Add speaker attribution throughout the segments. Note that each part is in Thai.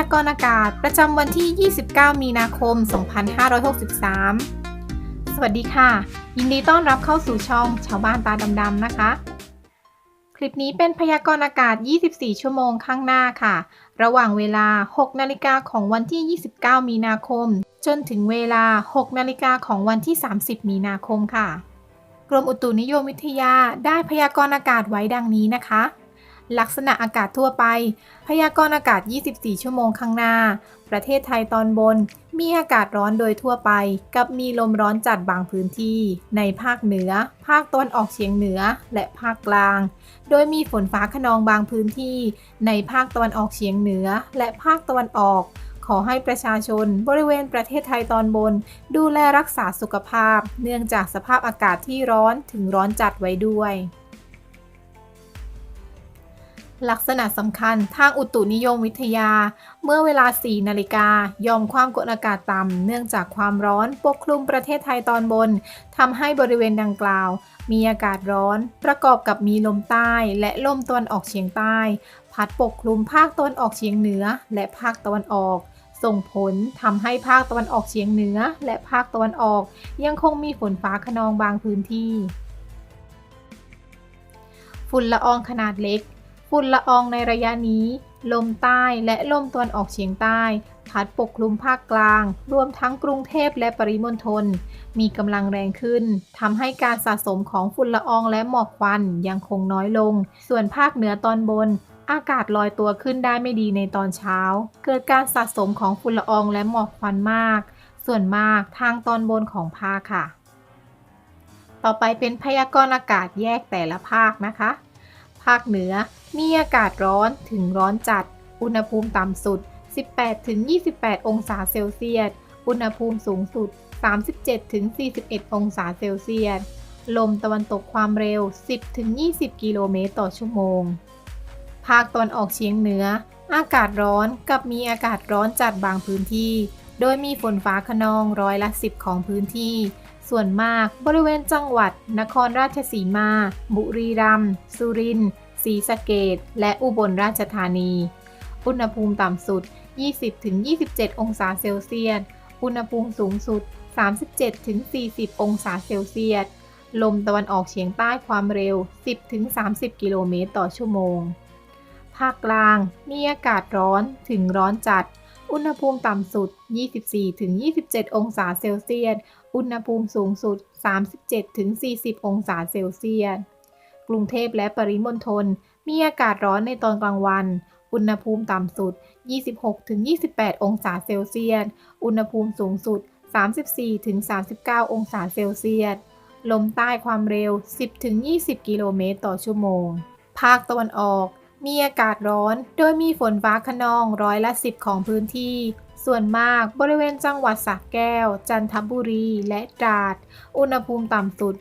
Speaker 1: ยากรณ์อากาศประจำวันที่ 29 มีนาคม 2563 สวัสดีค่ะ ยินดีต้อนรับเข้าสู่ช่องชาวบ้านตาดำๆนะคะ คลิปนี้เป็นพยากรณ์อากาศ 24 ชั่วโมงข้างหน้าค่ะ ระหว่างเวลา 6 นาฬิกาของวันที่ 29 มีนาคม จนถึงเวลา 6 นาฬิกาของวันที่ 30 มีนาคมค่ะ กรมอุตุนิยมวิทยาได้พยากรณ์อากาศไว้ดังนี้นะคะ ลักษณะอากาศทั่วไป พยากรณ์อากาศ 24 ชั่วโมงข้างหน้า ประเทศไทยตอนบน มีอากาศร้อนโดยทั่วไป กับมีลมร้อนจัดบางพื้นที่ ในภาคเหนือ ภาคตะวันออกเฉียงเหนือ และภาคกลาง โดยมีฝนฟ้าขนองบางพื้นที่ ในภาคตะวันออกเฉียงเหนือ และภาคตะวันออก ขอให้ประชาชน บริเวณประเทศไทยตอนบน ดูแลรักษาสุขภาพ เนื่องจากสภาพอากาศที่ร้อนถึงร้อนจัดไว้ด้วย ลักษณะสำคัญทางอุตุนิยมวิทยา เมื่อเวลา 4 นาฬิกา ยอมความกดอากาศต่ำ เนื่องจากความร้อนปกคลุมประเทศไทยตอนบนทำให้บริเวณดังกล่าว มีอากาศร้อน ประกอบกับมีลมใต้และลมตะวันออกเฉียงใต้ พัดปกคลุมภาคตะวันออกเฉียงเหนือ และภาคตะวันออก ส่งผลทำให้ภาคตะวันออกเฉียงเหนือ และภาคตะวันออก ยังคงมีฝนฟ้าขนองบางพื้นที่ ฝุ่นละอองขนาดเล็ก ฝุ่นละอองในระยะนี้ ลมใต้และลมตะวันออกเฉียงใต้ พัดปกคลุมภาคกลาง รวมทั้งกรุงเทพและปริมณฑลมีกำลังแรงขึ้นทำให้การสะสมของฝุ่นละอองและหมอกควันยังคงน้อยลง ส่วนภาคเหนือตอนบน อากาศลอยตัวขึ้นได้ไม่ดีในตอนเช้า เกิดการสะสมของฝุ่นละอองและหมอกควันมาก ส่วนมากทางตอนบนของภาคค่ะ ต่อไปเป็นพยากรณ์อากาศแยกแต่ละภาคนะคะ ภาคเหนือ มีอากาศร้อนถึงร้อนจัด อุณหภูมิต่ำสุด 18-28 องศาเซลเซียส อุณหภูมิสูงสุด 37-41 องศาเซลเซียส ลมตะวันตกความเร็ว 10-20 กิโลเมตรต่อชั่วโมง ภาคตะวันออกเฉียงเหนือ อากาศร้อนกับมีอากาศร้อนจัดบางพื้นที่ โดยมีฝนฟ้าขนองร้อยละ 10 ของพื้นที่ ส่วนมากบริเวณจังหวัด นครราชสีมา บุรีรัมย์ สุรินทร์ ศรีสะเกดและอุบลราชธานี อุณหภูมิต่ำสุด 20-27 องศาเซลเซียส อุณหภูมิสูงสุด 37-40 องศาเซลเซียส ลมตะวันออกเฉียงใต้ความเร็ว 10-30 กิโลเมตรต่อชั่วโมง ภาคกลางมีอากาศร้อนถึงร้อนจัด อุณหภูมิต่ำสุด 24-27 องศาเซลเซียส อุณหภูมิสูงสุด 37-40 องศาเซลเซียส กรุงเทพและปริมณฑลมีอากาศร้อนในตอนกลางวัน อุณหภูมิต่ำสุด 26-28 องศาเซลเซียส อุณหภูมิสูงสุด 34-39 องศาเซลเซียส ลมใต้ความเร็ว 10-20 กิโลเมตรต่อชั่วโมง ภาคตะวันออก มีอากาศร้อน โดยมีฝนฟ้าขนองร้อยละ10ของพื้นที่ ส่วนมากบริเวณจังหวัดสระแก้ว จันทบุรีและตราด อุณหภูมิต่ำสุด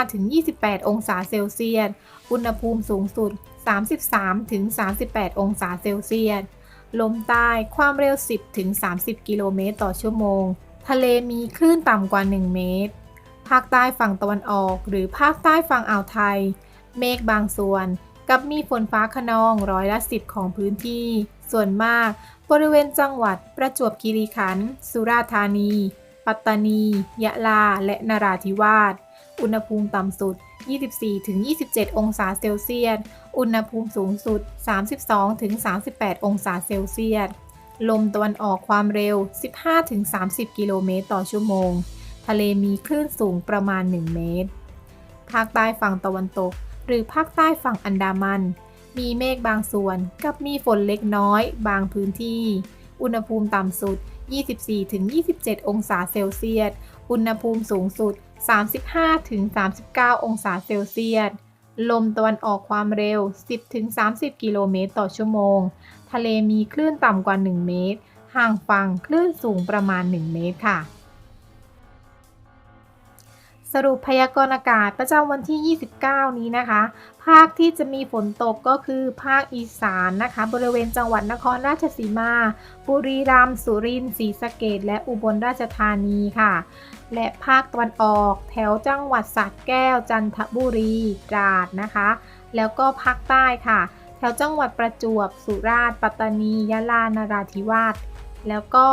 Speaker 1: 25-28 องศาเซลเซียส อุณหภูมิสูงสุด 33-38 องศาเซลเซียส ลมใต้ความเร็ว 10-30 กิโลเมตรต่อชั่วโมง ทะเลมีคลื่นต่ำกว่า 1 เมตร ภาคใต้ฝั่งตะวันออก หรือภาคใต้ฝั่งอ่าวไทย เมฆบางส่วน กับมีฝนฟ้าขนองร้อยละ10ของพื้นที่ ส่วนมาก บริเวณจังหวัดประจวบคีรีขันธ์สุราษฎร์ธานี ปัตตานี ยะลา และนราธิวาส อุณหภูมิต่ำสุด 24-27 องศาเซลเซียส อุณหภูมิสูงสุด 32-38 องศาเซลเซียส ลมตะวันออกความเร็ว 15-30 กิโลเมตรต่อชั่วโมง ทะเลมีคลื่นสูงประมาณ 1 เมตร ภาคใต้ฝั่งตะวันตก หรือภาคใต้ฝั่งอันดามัน มีเมฆบางส่วนกับมีฝนเล็กน้อย บางพื้นที่ อุณหภูมิต่ำสุด 24-27 องศาเซลเซียส อุณหภูมิสูงสุด 35-39 องศาเซลเซียส ลมตะวันออกความเร็ว 10-30 กิโลเมตรต่อชั่วโมง ทะเลมีคลื่นต่ำกว่า 1 เมตร ห่างฝั่งคลื่นสูงประมาณ 1 เมตรค่ะ สรุปพยากรณ์อากาศประจำวันที่ 29 นี้นะคะ ภาคที่จะมีฝนตกก็คือภาคอีสานนะคะ บริเวณจังหวัดนครราชสีมา บุรีรัมย์ สุรินทร์ ศรีสะเกษและอุบลราชธานีค่ะ และภาคตะวันออก แถวจังหวัดสระแก้ว จันทบุรีตราดนะคะ แล้วก็ภาคใต้ค่ะ แถวจังหวัดประจวบ สุราษฎร์ ปัตตานี ยะลา นราธิวาส แล้วก็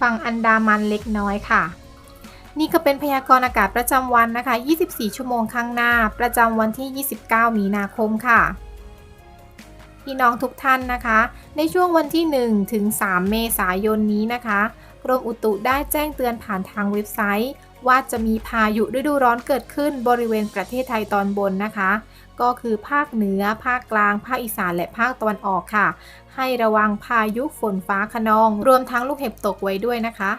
Speaker 1: ฝั่งอันดามันเล็กน้อยค่ะ นี่ก็เป็นพยากรณ์อากาศประจำวันนะคะ 24 ชั่วโมงข้างหน้า ประจำวันที่ 29 มีนาคมค่ะพี่น้องทุกท่านนะคะ ในช่วงวันที่ 1 ถึง 3 เมษายนนี้นะคะกรมอุตุได้แจ้งเตือนผ่านทางเว็บไซต์ ว่าจะมีพายุฤดูร้อนเกิดขึ้นบริเวณประเทศไทยตอนบนนะคะ ก็คือภาคเหนือ ภาคกลาง ภาคอีสาน และภาคตะวันออกค่ะ ให้ระวังพายุฝนฟ้าขนอง รวมทั้งลูกเห็บตกไว้ด้วยนะคะ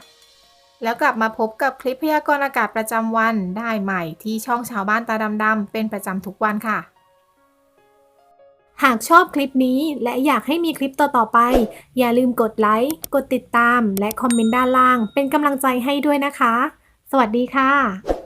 Speaker 1: แล้วกลับมาพบกับคลิปพยากรณ์อากาศประจำวันได้ใหม่ที่ช่องชาวบ้านตาดำๆเป็นประจำทุกวันค่ะ
Speaker 2: หากชอบคลิปนี้และอยากให้มีคลิปต่อๆไป อย่าลืมกดไลค์กดติดตาม และคอมเมนต์ด้านล่าง เป็นกำลังใจให้ด้วยนะคะ สวัสดีค่ะ